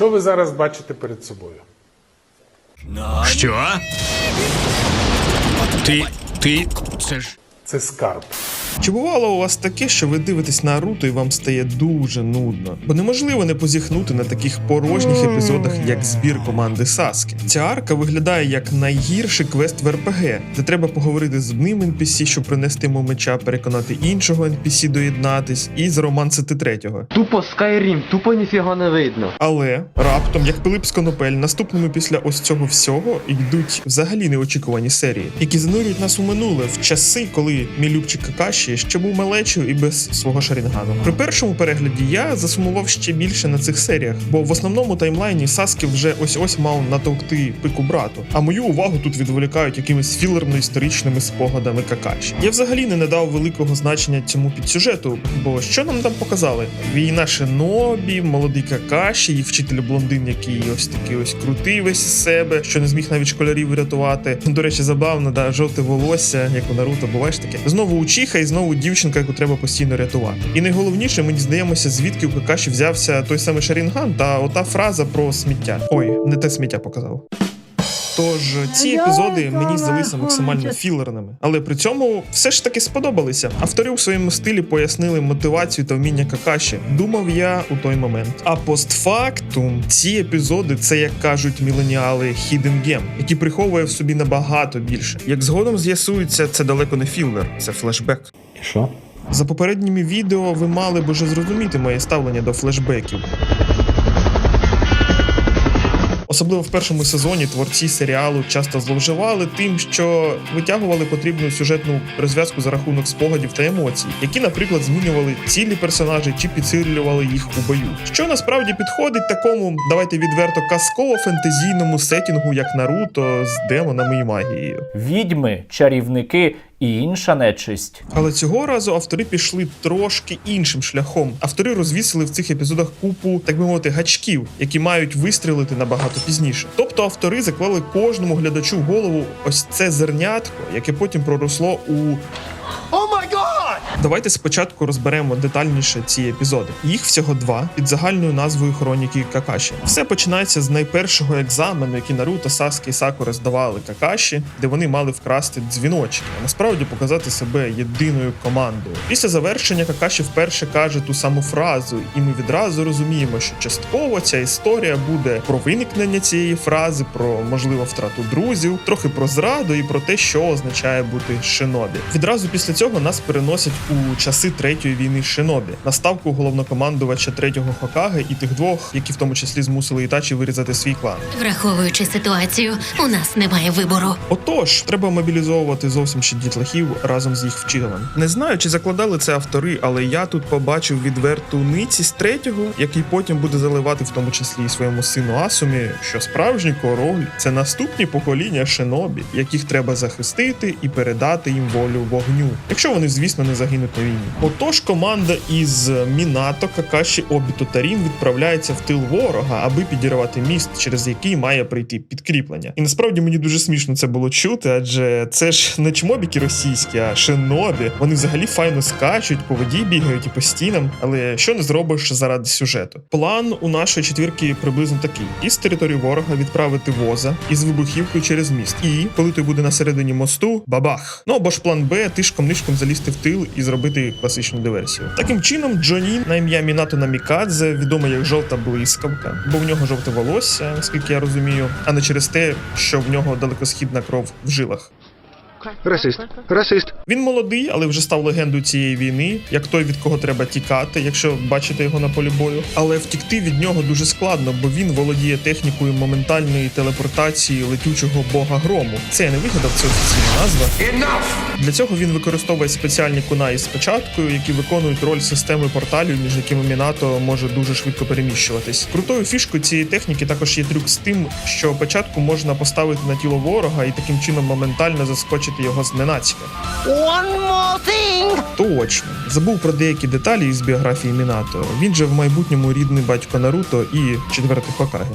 Що ви зараз бачите перед собою? Що? Ти. Ти. Це ж. Це скарб. Чи бувало у вас таке, що ви дивитесь Наруто і вам стає дуже нудно? Бо неможливо не позіхнути на таких порожніх епізодах, як збір команди Саски. Ця арка виглядає як найгірший квест в РПГ, де треба поговорити з одним NPC, щоб принести йому меча, переконати іншого NPC доєднатись і заромансити третього. Тупо Скайрім, тупо ніфіга не видно. Але раптом, як Пилип з Конопель, наступними після ось цього всього йдуть взагалі неочікувані серії, які занурюють нас у минуле в часи, коли мій любчик Какаші ще був малечою і без свого шарінгану. При першому перегляді я засумував ще більше на цих серіях, бо в основному таймлайні Саски вже ось ось мав натовкти пику брату. А мою увагу тут відволікають якимись філерно-історичними спогадами Какаші. Я взагалі не надав великого значення цьому підсюжету, бо що нам там показали? Війна Шинобі, молодий Какаші і вчитель блондин, який ось такий ось крутий весь із себе, що не зміг навіть школярів врятувати. До речі, забавно, да, жовте волосся, як у Наруто, буваєш таке. Знову учіха і знову дівчинка, яку треба постійно рятувати. І найголовніше, ми дізнаємося, звідки у Какаші взявся той самий Шарінган та ота фраза про сміття. Ой, не те сміття показав. Тож ці епізоди мені здалися максимально філерними, але при цьому все ж таки сподобалися. Автори у своєму стилі пояснили мотивацію та вміння Какаші. Думав я у той момент. А постфактум ці епізоди це як кажуть міленіали Hidden Gem, які приховує в собі набагато більше. Як згодом з'ясується, це далеко не філер, це флешбек. І що? За попередніми відео ви мали б уже зрозуміти моє ставлення до флешбеків. Особливо в першому сезоні творці серіалу часто зловживали тим, що витягували потрібну сюжетну розв'язку за рахунок спогадів та емоцій, які, наприклад, змінювали цілі персонажі чи підсилювали їх у бою. Що насправді підходить такому, давайте відверто казково-фентезійному сетінгу, як Наруто з демонами і магією. відьми, чарівники і інша нечисть. Але цього разу автори пішли трошки іншим шляхом. Автори розвісили в цих епізодах купу, так би мовити, гачків, які мають вистрілити набагато пізніше. Тобто автори заклали кожному глядачу в голову ось це зернятко, яке потім проросло у. Давайте спочатку розберемо детальніше ці епізоди. Їх всього два під загальною назвою Хроніки Какаші. Все починається з найпершого екзамену, який Наруто, Саски і Сакура здавали Какаші, де вони мали вкрасти дзвіночки, а насправді показати себе єдиною командою. Після завершення Какаші вперше каже ту саму фразу, і ми відразу розуміємо, що частково ця історія буде про виникнення цієї фрази, про можливо втрату друзів, трохи про зраду і про те, що означає бути шинобі. Відразу після цього нас переносять у часи третьої війни шинобі, на ставку головнокомандувача третього Хокаги і тих двох, які в тому числі змусили Ітачі вирізати свій клан. Враховуючи ситуацію, у нас немає вибору. Отож, треба мобілізовувати зовсім ще дітлахів разом з їх вчителем. Не знаю, чи закладали це автори, але я тут побачив відверту ницість третього, який потім буде заливати в тому числі і своєму сину Асумі, що справжній король це наступні покоління шинобі, яких треба захистити і передати їм волю вогню, якщо вони, звісно, не загинуть війні. Отож, команда із Мінато, Какаші, Обіто та Рін відправляється в тил ворога, аби підірвати міст, через який має прийти підкріплення. І насправді мені дуже смішно це було чути, адже це ж не чмобіки російські, а шинобі. Вони взагалі файно скачуть, по воді бігають і по стінам. Але що не зробиш заради сюжету? План у нашої четвірки приблизно такий: із території ворога відправити воза із вибухівкою через міст. І коли той буде на середині мосту, бабах. Ну або ж план Б, тишком нишком залізти в тил і зробити класичну диверсію. Таким чином, Джонін на ім'я Мінато Намікадзе, відомий як жовта блискавка, бо в нього жовте волосся, наскільки я розумію, а не через те, що в нього далекосхідна кров в жилах. Расист. Расист. Він молодий, але вже став легендою цієї війни, як той, від кого треба тікати, якщо бачите його на полі бою. Але втікти від нього дуже складно, бо він володіє технікою моментальної телепортації летючого бога грому. Це я не вигадав, це офіційна назва. Для цього він використовує спеціальні кунаї з печаткою, які виконують роль системи порталів, між якими Мінато може дуже швидко переміщуватись. Крутою фішкою цієї техніки також є трюк з тим, що печатку можна поставити на тіло ворога і таким чином моментально заскочити його зненацька. Точно забув про деякі деталі із біографії Мінато. Він же в майбутньому рідний батько Наруто і четвертий Хокаге.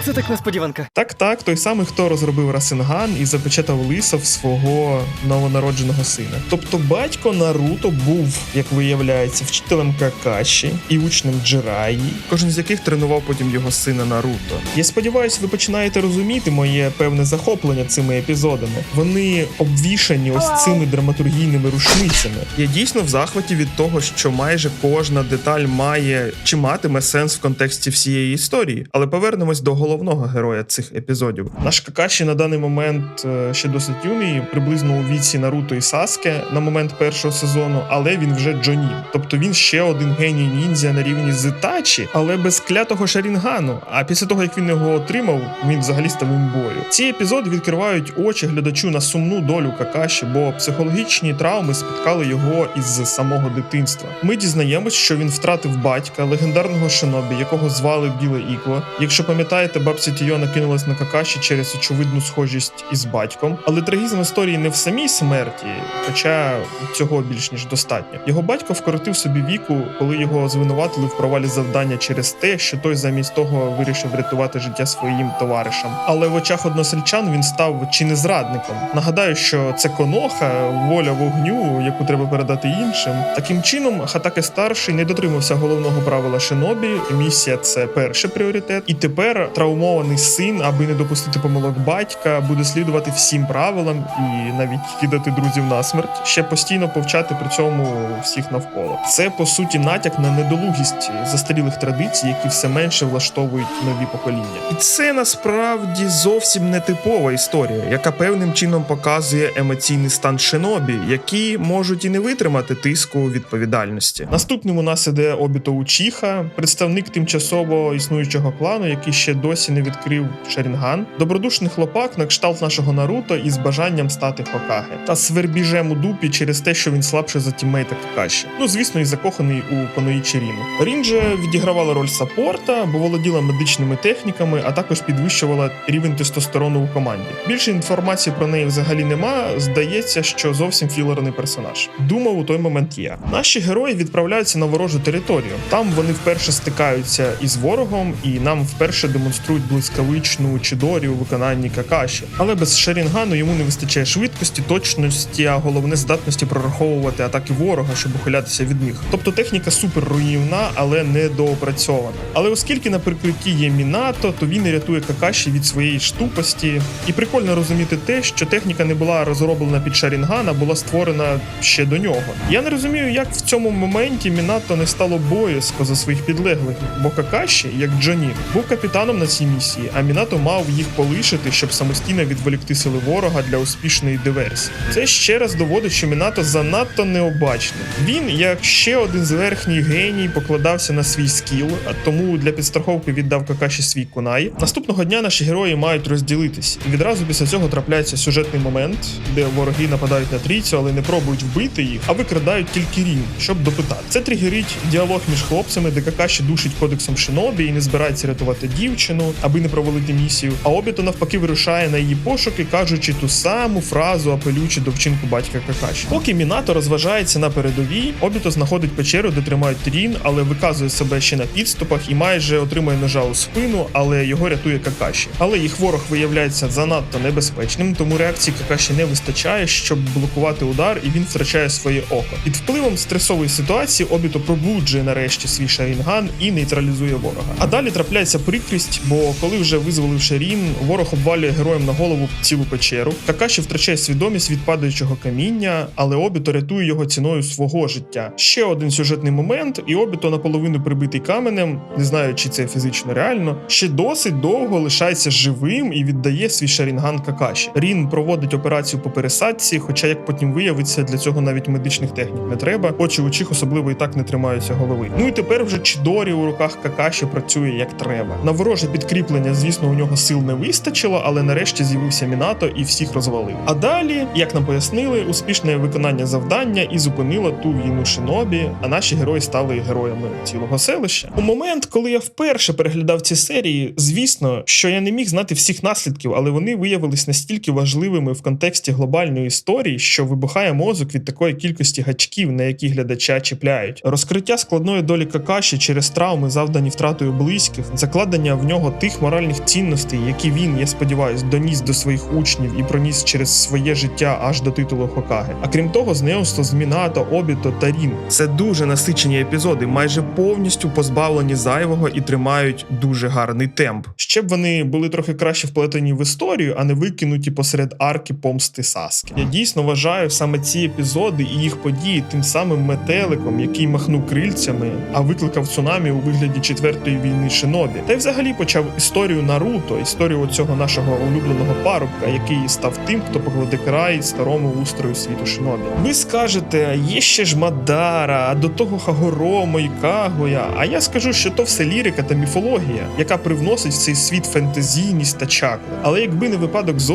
Оце так несподіванка. Так, так, той самий, хто розробив Расенган і запечатав лиса в свого новонародженого сина. Тобто батько Наруто був, як виявляється, вчителем Какаші і учнем Джираї, кожен з яких тренував потім його сина Наруто. Я сподіваюся, ви починаєте розуміти моє певне захоплення цими епізодами. Вони обвішані ось цими драматургійними рушницями. Я дійсно в захваті від того, що майже кожна деталь має чи матиме сенс в контексті всієї історії. Але повернемось до головного героя цих епізодів. Наш Какаші на даний момент е, ще досить юний, приблизно у віці Наруто і Саске на момент першого сезону, але він вже Джонін. Тобто він ще один геній ніндзя на рівні з Ітачі, але без клятого Шарінгану. А після того як він його отримав, він взагалі став імбою. Ці епізоди відкривають очі глядачу на сумну долю Какаші, бо психологічні травми спіткали його із самого дитинства. Ми дізнаємось, що він втратив батька, легендарного шинобі, якого звали Біле Ікло. Якщо пам'ятаєте, бабця Тійо накинулась на Какаші через очевидну схожість із батьком. Але трагізм історії не в самій смерті, хоча цього більш ніж достатньо. Його батько вкоротив собі віку, коли його звинуватили в провалі завдання через те, що той замість того вирішив врятувати життя своїм товаришам. Але в очах односельчан він став чи не зрадником. Нагадаю, що це коноха, воля вогню, яку треба передати іншим. Таким чином, Хатаке старший не дотримався головного правила шинобі. Місія це перший пріоритет. І тепер травмований син, аби не допустити помилок батька, буде слідувати всім правилам і навіть кидати друзів на смерть, ще постійно повчати при цьому всіх навколо. Це по суті натяк на недолугість застарілих традицій, які все менше влаштовують нові покоління. І це насправді зовсім не типова історія, яка певним чином показує емоційний стан шинобі, які можуть і не витримати тиску відповідальності. Наступним у нас іде Обіто Учіха, представник тимчасово існуючого клану, який ще досі не відкрив Шарінган, добродушний хлопак на кшталт нашого Наруто із бажанням стати Хокаге, та свербіжем у дупі через те, що він слабше за тіммейта Какаші. Ну звісно, і закоханий у Коноїчі Ріну. Рін відігравала роль саппорта, бо володіла медичними техніками, а також підвищувала рівень тестостерону у команді. Більше інформації про неї взагалі нема. Здається, що зовсім філерний персонаж. Думав у той момент я. Наші герої відправляються на ворожу територію. Там вони вперше стикаються із ворогом, і нам вперше демонструють блискавичну чидорі у виконанні Какаші. Але без Шарінгану йому не вистачає швидкості, точності, а головне здатності прораховувати атаки ворога, щоб ухилятися від них. Тобто техніка супер руйнівна, але не доопрацьована. Але оскільки на прикритті є Мінато, то він і рятує Какаші від своєї штупості. І прикольно розуміти те, що техніка не була розроблена під Шарінгана, була створена ще до нього. Я не розумію, як в цьому моменті Мінато не стало боязко за своїх підлеглих, бо Какаші, як Джоні, був капітаном на цій місії, а Мінато мав їх полишити, щоб самостійно відволікти сили ворога для успішної диверсії. Це ще раз доводить, що Мінато занадто необачний. Він, як ще один зверхній геній, покладався на свій скіл, а тому для підстраховки віддав Какаші свій кунай. Наступного дня наші герої мають розділитись. І відразу після цього трапляється сюжетний момент, де вороги нападають на трійцю, але не пробують вбити їх, а викрадають тільки рін, щоб допитати. Це тригерить діалог між хлопцями, де Какаші душить кодексом Шинобі і не збирається рятувати дівчину, аби не провалити місію. А Обіто навпаки вирушає на її пошуки, кажучи ту саму фразу, апелюючи до вчинку батька Какаші. Поки Мінато розважається на передовій, Обіто знаходить печеру, де тримають Рін, але виказує себе ще на підступах і майже отримує ножа у спину, але його рятує Какаші. Але їх ворог виявляється занадто небезпечним, тому реакції Какаші не вистачає, щоб блокувати удар, і він втрачає своє око. Під впливом стресової ситуації Обіто пробуджує нарешті свій шарінган і нейтралізує ворога. А далі трапляється прикрість, бо коли вже визволив Шарін, ворог обвалює героям на голову цілу печеру. Какаші втрачає свідомість від падаючого каміння, але Обіто рятує його ціною свого життя. Ще один сюжетний момент, і Обіто наполовину прибитий каменем, не знаю, чи це фізично реально, ще досить довго лишається живим і віддає свій шарінган Какаші. Рін проводить операцію по пересадці, хоча, як потім виявиться, для цього навіть медичних технік не треба. Очі у чих особливо і так не тримаються голови. Ну і тепер вже Чідорі у руках Какаші працює як треба. На вороже підкріплення, звісно, у нього сил не вистачило, але нарешті з'явився Мінато і всіх розвалив. А далі, як нам пояснили, успішне виконання завдання і зупинило ту війну шинобі, а наші герої стали героями цілого селища. У момент, коли я вперше переглядав ці серії, звісно, що я не міг знати всіх наслідків, але вони виявились настільки важливими в контексті глобальної історії, що вибухає мозок від такої кількості гачків, на які глядача чіпляють. Розкриття складної долі Какаші через травми, завдані втратою близьких, закладення в нього нього тих моральних цінностей, які він, я сподіваюся, доніс до своїх учнів і проніс через своє життя аж до титулу Хокаге. А крім того, знайомство з Мінато, Обіто та Рін. Це дуже насичені епізоди, майже повністю позбавлені зайвого і тримають дуже гарний темп. Ще б вони були трохи краще вплетені в історію, а не викинуті посеред арки помсти Саски. Я дійсно вважаю саме ці епізоди і їх події тим самим метеликом, який махнув крильцями, а викликав цунамі у вигляді четвертої війни Шинобі. Та й взагалі почав історію Наруто, історію цього нашого улюбленого парубка, який став тим, хто покладе край старому устрою світу Шинобі. Ви скажете, є ще ж Мадара, а до того Хагоромо і Кагоя. А я скажу, що то все лірика та міфологія, яка привносить в цей світ фентезійність та чакру. Але якби не випадок з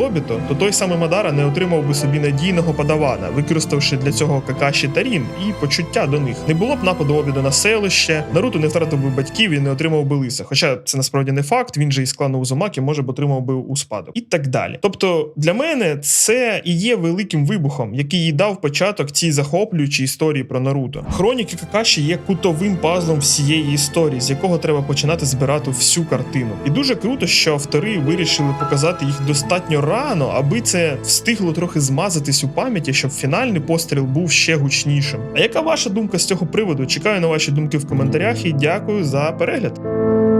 то той самий Мадара не отримав би собі надійного падавана, використавши для цього Какаші та Рін і почуття до них. Не було б нападу Обіда на селище, Наруто не втратив би батьків і не отримав би лиса. Хоча це насправді не факт, він же із клану Узумакі може б отримав би у спадок. І так далі. Тобто, для мене це і є великим вибухом, який і дав початок цій захоплюючій історії про Наруто. Хроніки Какаші є кутовим пазлом всієї історії, з якого треба починати збирати всю картину. І дуже круто, що автори вирішили показати їх достатньо рано, аби це встигло трохи змазатись у пам'яті, щоб фінальний постріл був ще гучнішим. А яка ваша думка з цього приводу? Чекаю на ваші думки в коментарях і дякую за перегляд.